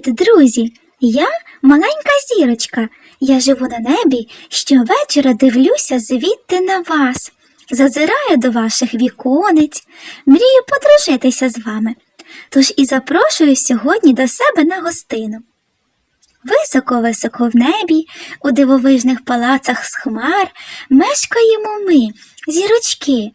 Привіт, друзі! Я маленька зірочка. Я живу на небі, щовечора дивлюся звідти на вас, зазираю до ваших віконець, мрію подружитися з вами. Тож і запрошую сьогодні до себе на гостину. Високо-високо в небі, у дивовижних палацах з хмар, мешкаємо ми, зірочки,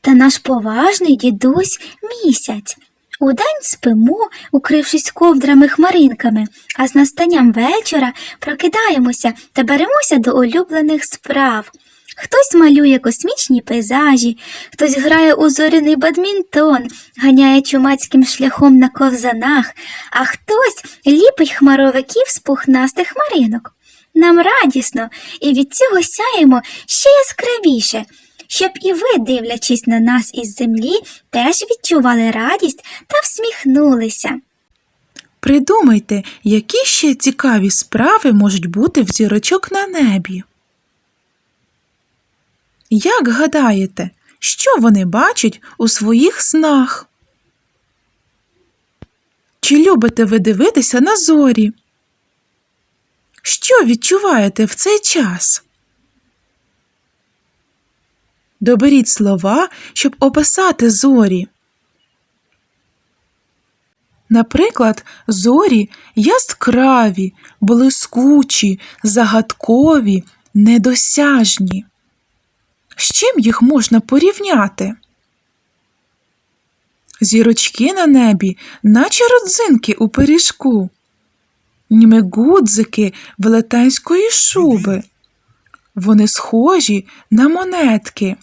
та наш поважний дідусь місяць. Удень спимо, укрившись ковдрами хмаринками, а з настанням вечора прокидаємося та беремося до улюблених справ. Хтось малює космічні пейзажі, хтось грає у зоряний бадмінтон, ганяє чумацьким шляхом на ковзанах, а хтось ліпить хмаровиків з пухнастих хмаринок. Нам радісно і від цього сяємо ще яскравіше, щоб і ви, дивлячись на нас із землі, теж відчували радість та всміхнулися. Придумайте, які ще цікаві справи можуть бути в зірочок на небі. Як гадаєте, що вони бачать у своїх снах? Чи любите ви дивитися на зорі? Що відчуваєте в цей час? Доберіть слова, щоб описати зорі. Наприклад, зорі яскраві, блискучі, загадкові, недосяжні. З чим їх можна порівняти? Зірочки на небі, наче родзинки у пиріжку, ніби гудзики велетенської шуби. Вони схожі на монетки.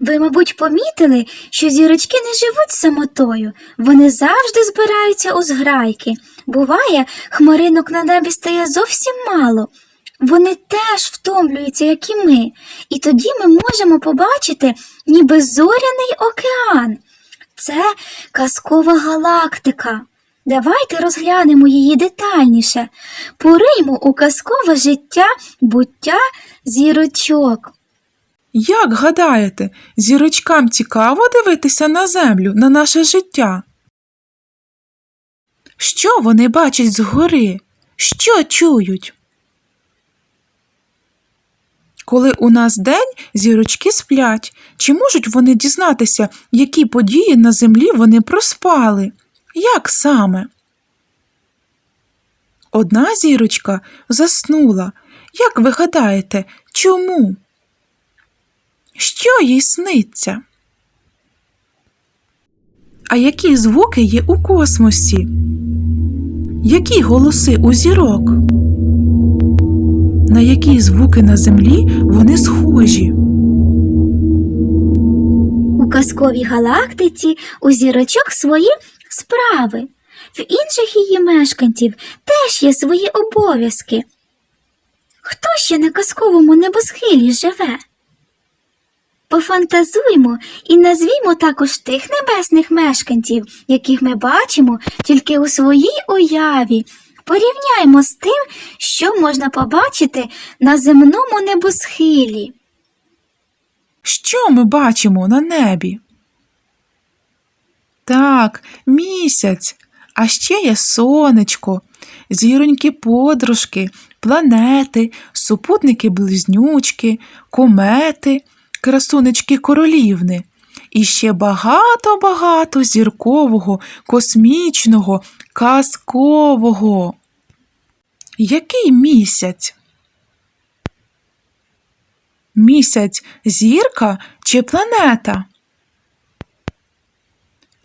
Ви, мабуть, помітили, що зірочки не живуть самотою, вони завжди збираються у зграйки. Буває, хмаринок на небі стає зовсім мало. Вони теж втомлюються, як і ми, і тоді ми можемо побачити ніби зоряний океан. Це казкова галактика. Давайте розглянемо її детальніше, пориймо у казкове життя буття зірочок. Як гадаєте, зірочкам цікаво дивитися на землю, на наше життя? Що вони бачать згори? Що чують? Коли у нас день, зірочки сплять, чи можуть вони дізнатися, які події на землі вони проспали? Як саме? Одна зірочка заснула. Як ви гадаєте, чому? Що їй сниться? А які звуки є у космосі? Які голоси у зірок? На які звуки на землі вони схожі? У казковій галактиці у зірочок свої справи. В інших її мешканців теж є свої обов'язки. Хто ще на казковому небосхилі живе? Пофантазуймо і назвімо також тих небесних мешканців, яких ми бачимо тільки у своїй уяві. Порівняймо з тим, що можна побачити на земному небосхилі. Що ми бачимо на небі? Так, місяць, а ще є сонечко, зіроньки подружки, планети, супутники близнючки, комети, красунечки королівни. І ще багато-багато зіркового, космічного, казкового. Який місяць? Місяць зірка чи планета?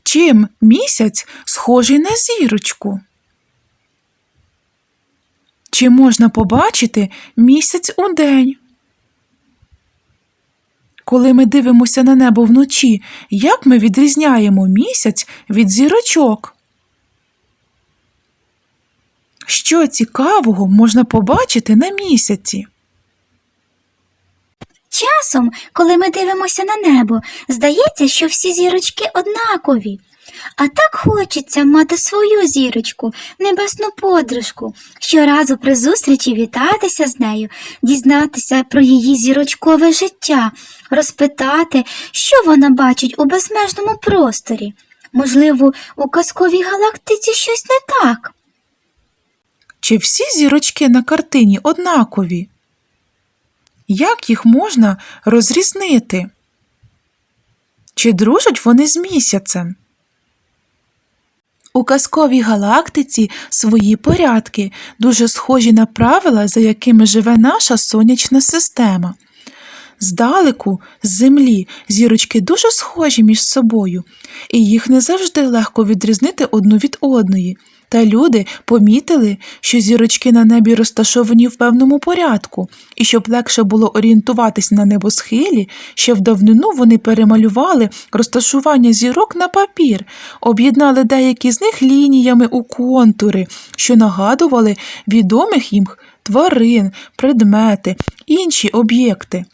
Чим місяць схожий на зірочку? Чи можна побачити місяць у день? Коли ми дивимося на небо вночі, як ми відрізняємо місяць від зірочок? Що цікавого можна побачити на місяці? Часом, коли ми дивимося на небо, здається, що всі зірочки однакові. А так хочеться мати свою зірочку, небесну подружку, щоразу при зустрічі вітатися з нею, дізнатися про її зірочкове життя, розпитати, що вона бачить у безмежному просторі. Можливо, у казковій галактиці щось не так. Чи всі зірочки на картині однакові? Як їх можна розрізнити? Чи дружать вони з місяцем? У казковій галактиці свої порядки, дуже схожі на правила, за якими живе наша сонячна система. Здалеку, з землі, зірочки дуже схожі між собою, і їх не завжди легко відрізнити одну від одної. Та люди помітили, що зірочки на небі розташовані в певному порядку, і щоб легше було орієнтуватись на небосхилі, ще в давнину вони перемалювали розташування зірок на папір, об'єднали деякі з них лініями у контури, що нагадували відомих їм тварин, предмети, інші об'єкти.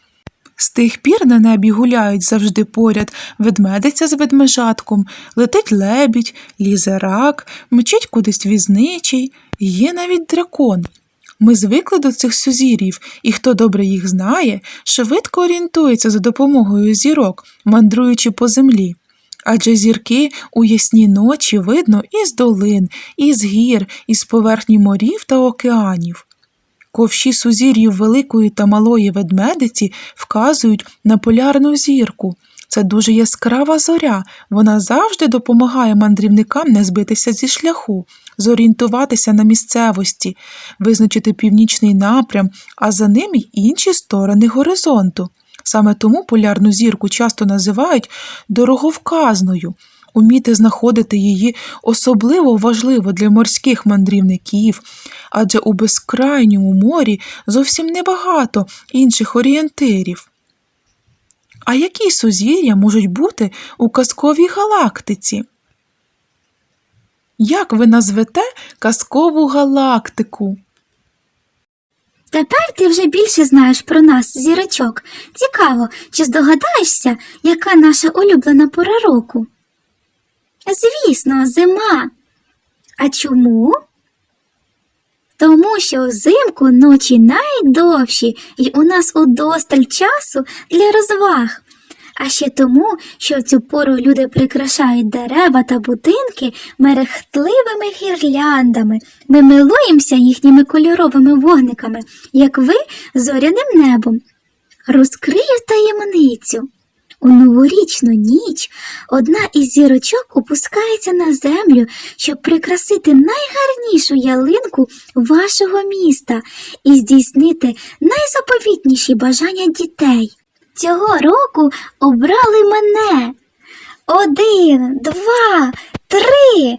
З тих пір на небі гуляють завжди поряд ведмедиця з ведмежатком, летить лебідь, лізе рак, мчить кудись візничий, є навіть дракон. Ми звикли до цих сузір'їв, і хто добре їх знає, швидко орієнтується за допомогою зірок, мандруючи по землі. Адже зірки у ясні ночі видно із долин, із гір, із поверхні морів та океанів. Ковші сузір'їв великої та малої ведмедиці вказують на полярну зірку. Це дуже яскрава зоря. Вона завжди допомагає мандрівникам не збитися зі шляху, зорієнтуватися на місцевості, визначити північний напрям, а за ним й інші сторони горизонту. Саме тому полярну зірку часто називають дороговказною. Уміти знаходити її особливо важливо для морських мандрівників, адже у безкрайньому морі зовсім небагато інших орієнтирів. А які сузір'я можуть бути у казковій галактиці? Як ви назвете казкову галактику? Тепер ти вже більше знаєш про нас, зірочок. Цікаво, чи здогадаєшся, яка наша улюблена пора року? Звісно, зима. А чому? Тому що взимку ночі найдовші, і у нас удосталь часу для розваг. А ще тому, що в цю пору люди прикрашають дерева та будинки мерехтливими гірляндами. Ми милуємося їхніми кольоровими вогниками, як ви зоряним небом. Розкрию таємницю. У новорічну ніч одна із зірочок опускається на землю, щоб прикрасити найгарнішу ялинку вашого міста і здійснити найзаповітніші бажання дітей. Цього року обрали мене. Один, два, три.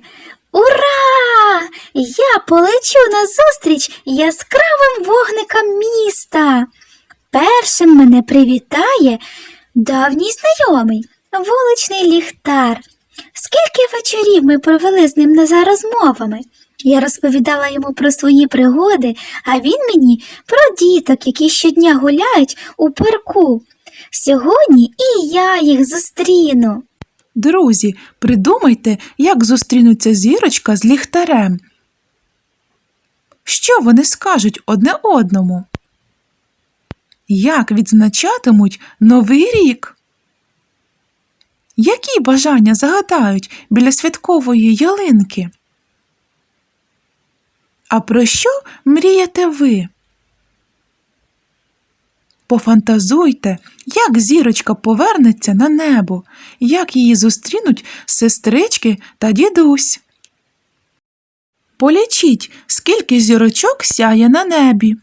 Ура! Я полечу назустріч яскравим вогникам міста. Першим мене привітає давній знайомий, вуличний ліхтар. Скільки вечорів ми провели з ним за розмовами. Я розповідала йому про свої пригоди, а він мені про діток, які щодня гуляють у парку. Сьогодні і я їх зустріну. Друзі, придумайте, як зустрінуться зірочка з ліхтарем. Що вони скажуть одне одному? Як відзначатимуть Новий рік? Які бажання загадають біля святкової ялинки? А про що мрієте ви? Пофантазуйте, як зірочка повернеться на небо, як її зустрінуть сестрички та дідусь. Полічіть, скільки зірочок сяє на небі.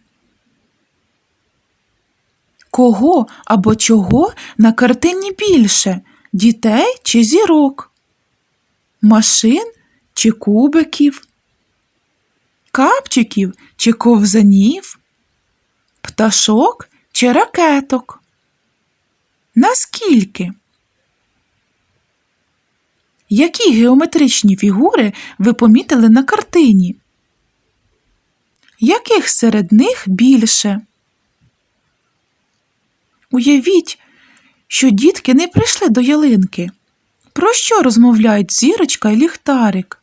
Кого або чого на картині більше дітей чи зірок? Машин чи кубиків? Капчиків чи ковзанів? Пташок чи ракеток? Наскільки? Які геометричні фігури ви помітили на картині? Яких серед них більше? Уявіть, що дітки не прийшли до ялинки. Про що розмовляють зірочка і ліхтарик?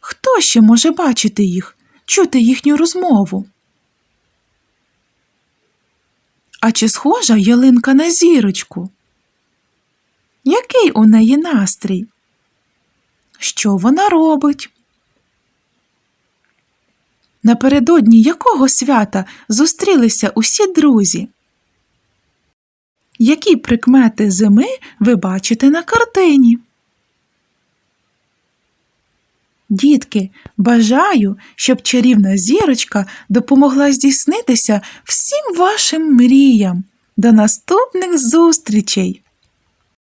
Хто ще може бачити їх, чути їхню розмову? А чи схожа ялинка на зірочку? Який у неї настрій? що вона робить. Напередодні якого свята зустрілися усі друзі? Які прикмети зими ви бачите на картині? Дітки, бажаю, щоб чарівна зірочка допомогла здійснитися всім вашим мріям. До наступних зустрічей!